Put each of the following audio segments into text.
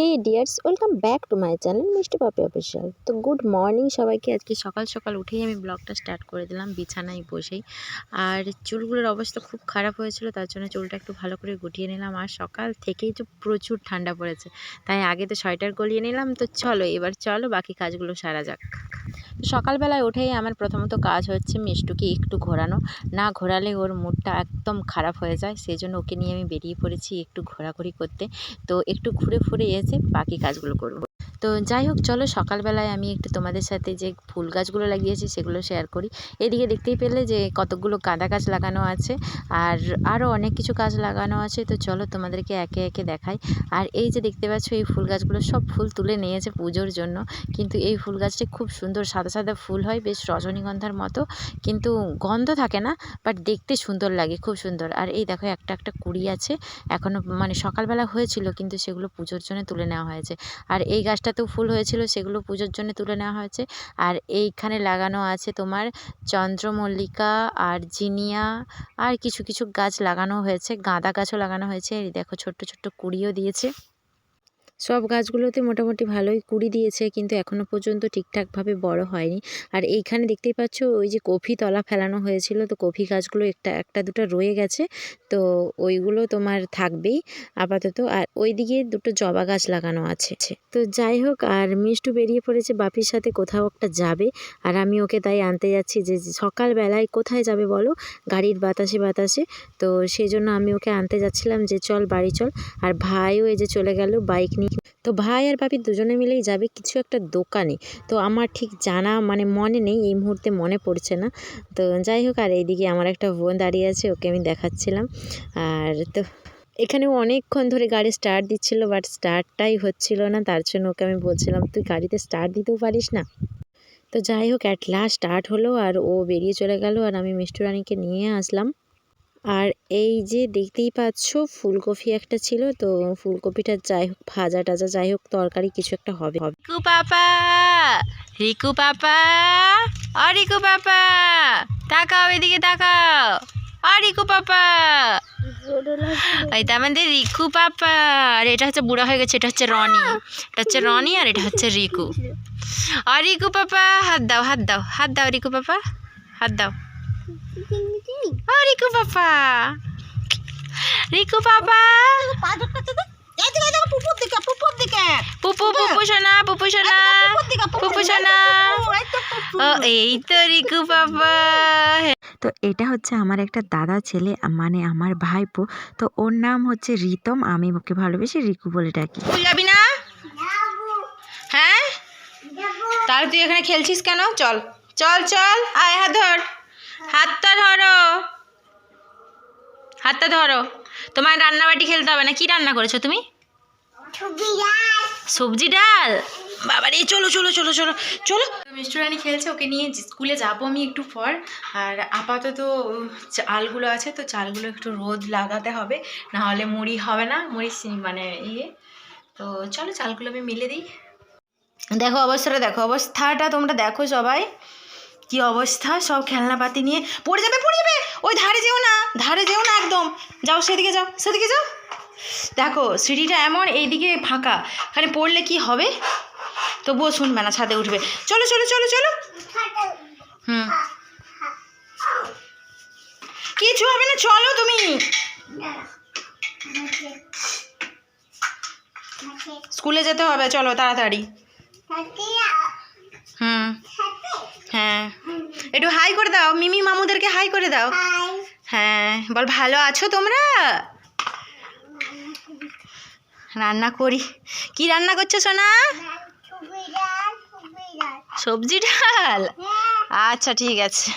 Hey dears welcome back to my channel Mishti Papi official তো good morning সবাইকে। আজকে সকাল সকাল উঠেই আমি ব্লগটা স্টার্ট করে দিলাম, বিছানায় বসেই। আর চুলগুলোর অবস্থা খুব খারাপ হয়েছিল, তার জন্য চুলটা একটু ভালো করে গুটিয়ে নিলাম। আর সকাল থেকেই তো প্রচুর ঠান্ডা পড়েছে, তাই আগে তো সোয়েটার গলিয়ে নিলাম। তো চলো, এবার চলো বাকি কাজগুলো সারা যাক। সকালবেলায় উঠেই আমার প্রথমত কাজ হচ্ছে মিষ্টুকে একটু ঘোরানো। না ঘোরালে ওর মুডটা একদম খারাপ হয়ে যায় সেই জন্য ওকে নিয়ে আমি বেরিয়ে পড়েছি একটু ঘোরাঘুরি করতে। তো একটু ঘুরে ফুরে এসে বাকি কাজগুলো করব। তো যাই হোক, চলো সকালবেলায় আমি একটু তোমাদের সাথে যে ফুল গাছগুলো লাগিয়েছি সেগুলো শেয়ার করি। এদিকে দেখতেই পেলে যে কতগুলো গাঁদা গাছ লাগানো আছে আর আরও অনেক কিছু গাছ লাগানো আছে, তো চলো তোমাদেরকে একে একে দেখাই। আর এই যে দেখতে পাচ্ছ, এই ফুল গাছগুলো সব ফুল তুলে নিয়েছে পুজোর জন্য। কিন্তু এই ফুল গাছটি খুব সুন্দর সাদা সাদা ফুল হয়, বেশ রজনীগন্ধার মতো। কিন্তু গন্ধ থাকে না বাট দেখতে সুন্দর লাগে, খুব সুন্দর। আর এই দেখো, একটা একটা কুড়ি আছে এখনও মানে সকালবেলা হয়েছিল, কিন্তু সেগুলো পুজোর জন্য তুলে নেওয়া হয়েছে। আর এই গাছটাতেও ফুল হয়েছিল, সেগুলো পুজোর জন্য তুলে নেওয়া হয়েছে। আর এইখানে লাগানো আছে তোমার চন্দ্রমল্লিকা, আর জিনিয়া, আর কিছু কিছু গাছ লাগানো হয়েছে, গাঁদা গাছও লাগানো হয়েছে। এই দেখো, ছোট্ট ছোট্ট কুঁড়িও দিয়েছে। সব গাছগুলোতে মোটামুটি ভালোই কুড়ি দিয়েছে, কিন্তু এখনও পর্যন্ত ঠিকঠাকভাবে বড় হয়নি। আর এইখানে দেখতেই পাচ্ছ, ওই যে কফি তলা ফেলানো হয়েছিল, তো কফি গাছগুলো একটা একটা দুটো রয়ে গেছে, তো ওইগুলো তোমার থাকবেই আপাতত। আর ওই দিকে দুটো জবা গাছ লাগানো আছে। তো যাই হোক, আর মিষ্টু বেরিয়ে পড়েছে বাপির সাথে, কোথাও একটা যাবে। আর আমি ওকে তাই আনতে যাচ্ছি যে সকালবেলায় কোথায় যাবে বলো? গাড়ির বাতাসে বাতাসে। তো সেই জন্য আমি ওকে আনতে যাচ্ছিলাম যে, চল বাড়ি চল। আর ভাইও এই যে চলে গেল, বাইক নিয়ে তো ভাই আর বাপি দুজনে মিলেই যাবে কিছু একটা দোকানে। তো আমার ঠিক জানা মানে মনে নেই, এই মুহূর্তে মনে পড়ছে না। তো যাই হোক, আর এইদিকে আমার একটা বোন দাঁড়িয়ে আছে, ওকে আমি দেখাচ্ছিলাম। আর তো এখানেও অনেকক্ষণ ধরে গাড়ি স্টার্ট দিচ্ছিল বাট স্টার্টটাই হচ্ছিল না। তার জন্য ওকে আমি বলছিলাম, তুই গাড়িতে স্টার্ট দিতেও পারিস না? তো যাই হোক অ্যাট লাস্ট স্টার্ট হলো, আর ও বেরিয়ে চলে গেল, আর আমি মিষ্টি রানীকে নিয়ে আসলাম। আর এই যে দেখতেই পাচ্ছ, ফুলকপি একটা ছিল, তো ফুলকপিটা যাই হোক, ভাজা টাজা যাই হোক, তরকারি কিছু একটা হবে। রিকু পাপা! রিকু পাপা! অ, রিকু পাপা! তাকাও, এদিকে তাকাও। অ, রিকু পাপা! এটা আমাদের রিকু পাপা! আর এটা হচ্ছে বুড়া হয়ে গেছে, এটা হচ্ছে রনি। এটা হচ্ছে রনি আর এটা হচ্ছে রিকু। অ, রিকু পাপা! হাত দাও হাত দাও হাত দাও, রিকু পাপা! হাত দাও। ও রিকু পাপা। রিকু পাপা। পুপু পুপু সোনা পুপু সোনা পুপু সোনা। ও এই তো রিকু পাপা। তো এটা হচ্ছে আমার একটা দাদা ছেলে মানে আমার ভাইপো। তো ওর নাম হচ্ছে রিতম আমি ওকে ভালোবেসে রিকু বলে ডাকি। তুই যাবি না? হ্যাঁ? তাহলে তুই এখানে খেলছিস কেন? চল চল চল আয় হাত ধর। হাতটা ধরো। হাতটা ধরো। তোমার রান্নাবাটি খেলতে হবে না? কি রান্না করেছ তুমি? সবজি ডাল? বাবা রে চলো চলো চলো চলো চলো। মিষ্টি রানী খেলছে ওকে নিয়ে স্কুলে যাব আমি একটু পর। আর আপাতত চালগুলো আছে তো চালগুলো একটু রোদ লাগাতে হবে না হলে মুড়ি হবে না মুড়ি মানে ইয়ে। তো চলো চালগুলো আমি মিলে দিই। দেখো অবস্থাটা দেখো অবস্থাটা তোমরা দেখো সবাই। কি অবস্থা? সব খেলনাপাতি নিয়ে পড়ে যাবে পড়ে যাবে! ওই ধারে যেও না, ধারে যেও না একদম। যাও, সেদিকে যাও সেদিকে যাও। দেখো, সিঁড়িটা এমন এইদিকে ফাঁকা, এখানে পড়লে কি হবে? তবুও শুনবে না, ছাদে উঠবে। চলো চলো চলো চলো। হুম। কিছু হবে না, চলো তুমি। স্কুলে যেতে হবে, চলো তাড়াতাড়ি। হুম। হ্যাঁ। একটু হাই করে দাও। মিমি মামুদেরকে হাই করে দাও। হ্যাঁ বল ভালো আছো তোমরা? রান্না করি। কি রান্না করছ সোনা? সবজি ডাল? আচ্ছা ঠিক আছে।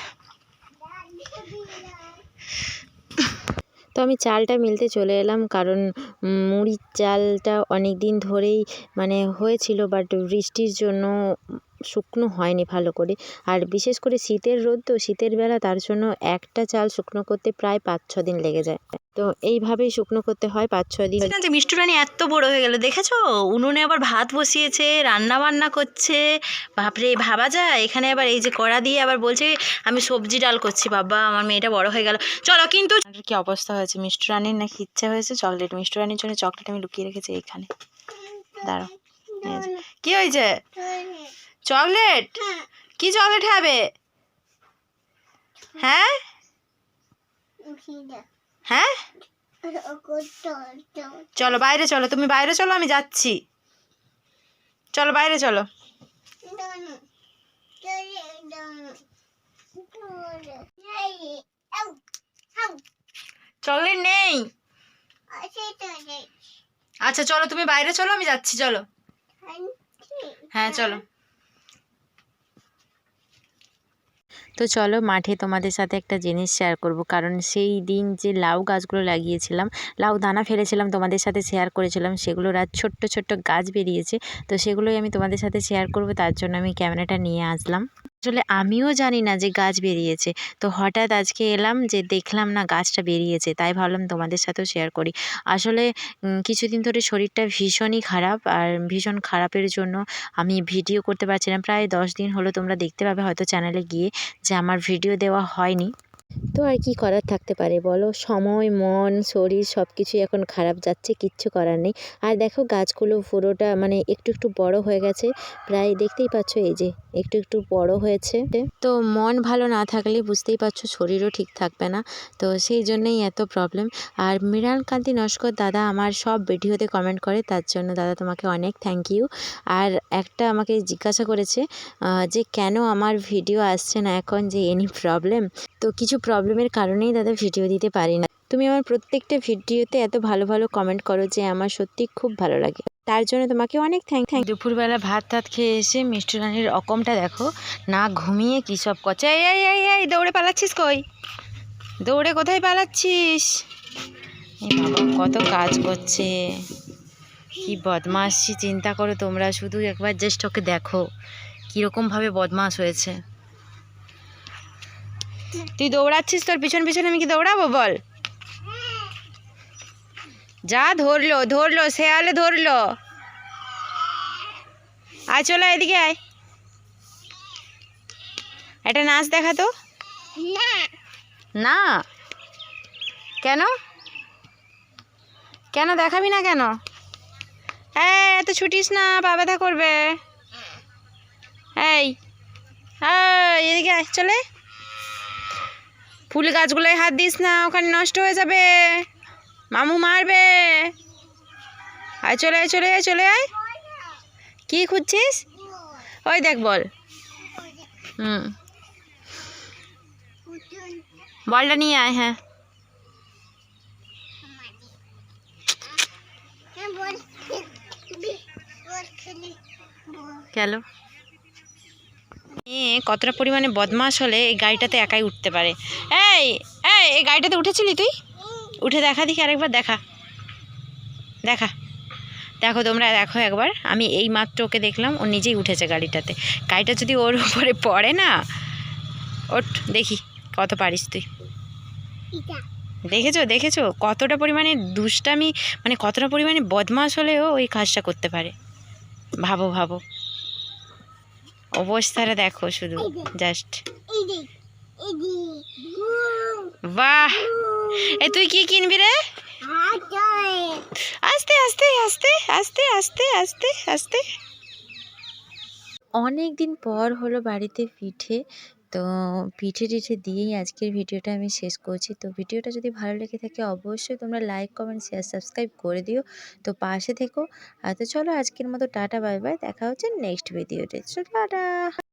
তো আমি চালটা মিলতে চলে এলাম কারণ মুড়ির চালটা অনেক দিন ধরেই মানে হয়েছিল বাট বৃষ্টির জন্য শুকনো হয়নি ভালো করে। আর বিশেষ করে শীতের রোদ তো শীতের বেলা তার জন্য একটা চাল শুকনো করতে প্রায় পাঁচ ছ দিন লেগে যায়। তো এইভাবেই শুকনো করতে হয় পাঁচ ছ দিন। যে মিষ্টি রানী এত বড় হয়ে গেল দেখেছ? উনুনে আবার ভাত বসিয়েছে রান্না বান্না করছে। বাপরে ভাবা যায়? এখানে আবার এই যে কড়া দিয়ে আবার বলছে আমি সবজি ডাল করছি বাবা আমার মেয়েটা বড় হয়ে গেল। চলো কিন্তু কি অবস্থা হয়েছে? মিষ্টি রানীর নাকি ইচ্ছা হয়েছে চকলেট। মিষ্টি রানীর জন্য চকলেট আমি লুকিয়ে রেখেছি এখানে যে। কি হয়েছে? চকলেট? কি চকলেট খাবে? হ্যাঁ? হ্যাঁ? চলো বাইরে চলো তুমি বাইরে চলো আমি যাচ্ছি। চলো বাইরে চলো। চকলেট নেই। আচ্ছা চলো তুমি বাইরে চলো আমি যাচ্ছি চলো। হ্যাঁ চলো। তো চলো মাঠে তোমাদের সাথে একটা জিনিস শেয়ার করব। কারণ সেই দিন যে লাউ গাছগুলো লাগিয়েছিলাম, লাউ দানা ফেলেছিলাম, তোমাদের সাথে শেয়ার করেছিলাম, সেগুলোর আর ছোট্ট ছোট্ট গাছ বেরিয়েছে। তো সেগুলোই আমি তোমাদের সাথে শেয়ার করব, তার জন্য আমি ক্যামেরাটা নিয়ে আসলাম। আসলে আমিও জানি না যে গাছ বেরিয়েছে। তো হঠাৎ আজকে এলাম যে দেখলাম না গাছটা বেরিয়েছে, তাই ভাবলাম তোমাদের সাথেও শেয়ার করি। আসলে কিছুদিন ধরে শরীরটা ভীষণই খারাপ আর ভীষণ খারাপের জন্য আমি ভিডিও করতে পারছিলাম প্রায় দশ দিন হলো তোমরা দেখতে পাবে হয়তো চ্যানেলে গিয়ে যে আমার ভিডিও দেওয়া হয়নি। তো আর কি করার থাকতে পারে বলো? সময়, মন, শরীর সব কিছুই এখন খারাপ যাচ্ছে, কিচ্ছু করার নেই। আর দেখো গাছগুলো পুরোটা মানে একটু একটু বড় হয়ে গেছে। প্রায় দেখতেই পাচ্ছ এই যে একটু একটু বড় হয়েছে। তো মন ভালো না থাকলে বুঝতেই পারছ শরীরও ঠিক থাকবে না। তো সেই জন্যই এত প্রবলেম আর মৃণাল কান্তি নস্কর দাদা আমার সব ভিডিওতে কমেন্ট করে, তার জন্য দাদা তোমাকে অনেক থ্যাংক ইউ আর একটা আমাকে জিজ্ঞাসা করেছে যে কেন আমার ভিডিও আসছে না এখন, যে এনি প্রবলেম তো কিছু প্রবলেমের কারণেই দাদা ভিডিও দিতে পারি না। তুমি আমার প্রত্যেকটা ভিডিওতে এত ভালো ভালো কমেন্ট করো যে আমার সত্যি খুব ভালো লাগে। তার জন্য তোমাকে অনেক থ্যাংক থ্যাংক দুপুরবেলা ভাত টাত খেয়ে এসে মিষ্টি রানির অকমটা দেখো, না ঘুমিয়ে কী সব করছে? এই এই দৌড়ে পালাচ্ছিস কই? দৌড়ে কোথায় পালাচ্ছিস? কত কাজ করছে। কি বদমাসি চিন্তা করো তোমরা, শুধু একবার জাস্ট ওকে দেখো। কীরকমভাবে বদমাস হয়েছে। তুই দৌড়াচ্ছিস তোর পিছন পিছনে আমি কি দৌড়াবো বল। যা ধরলো ধরলো শেয়ালে ধরলো। আয় চলে এদিকে আয়। একটা নাচ দেখা তো? না? কেন? কেন দেখাবি না কেন? এই এত ছুটিস না পা ব্যথা করবে। এই এই, এদিকে আয় চলে। ফুল গাছগুলোয় হাত দিস না ওখানে নষ্ট হয়ে যাবে মামু মারবে আয় চলে আয় চলে আয় চলে আয় কি খুঁজছিস ওই দেখ বল হুম বলটা নিয়ে আয় হ্যাঁ গেল এ কতটা পরিমাণে বদমাস হলে এই গাড়িটাতে একাই উঠতে পারে? এই এই এই গাড়িটাতে উঠেছিলি তুই? উঠে দেখা দেখি আরেকবার দেখা। দেখা। দেখো তোমরা দেখো একবার। আমি এই মাত্র ওকে দেখলাম ও নিজেই উঠেছে গাড়িটাতে। গাড়িটা যদি ওর উপরে পড়ে না ওঠ দেখি কত পারিস তুই। দেখেছ দেখেছ? কতটা পরিমাণে দুষ্টামি মানে কতটা পরিমাণে বদমাস হলেও ওই কাজটা করতে পারে। ভাবো ভাবো। অবস্থাটা দেখো শুধু জাস্ট বাহ! এ তুই কি কিনবি রে? আস্তে আস্তে আস্তে আস্তে আস্তে আস্তে আস্তে। অনেক দিন পর হলো বাড়িতে পিঠে তো পিঠে টিঠে দিয়েই আজকের ভিডিওটা আমি শেষ করছি। তো ভিডিওটা যদি ভালো লেগে থাকে অবশ্যই তোমরা লাইক কমেন্ট শেয়ার সাবস্ক্রাইব করে দিও। তো পাশে থেকো। আর তো চলো আজকের মতো টাটা বাই বাই দেখা হচ্ছে নেক্সট ভিডিওতে চলো টাটা!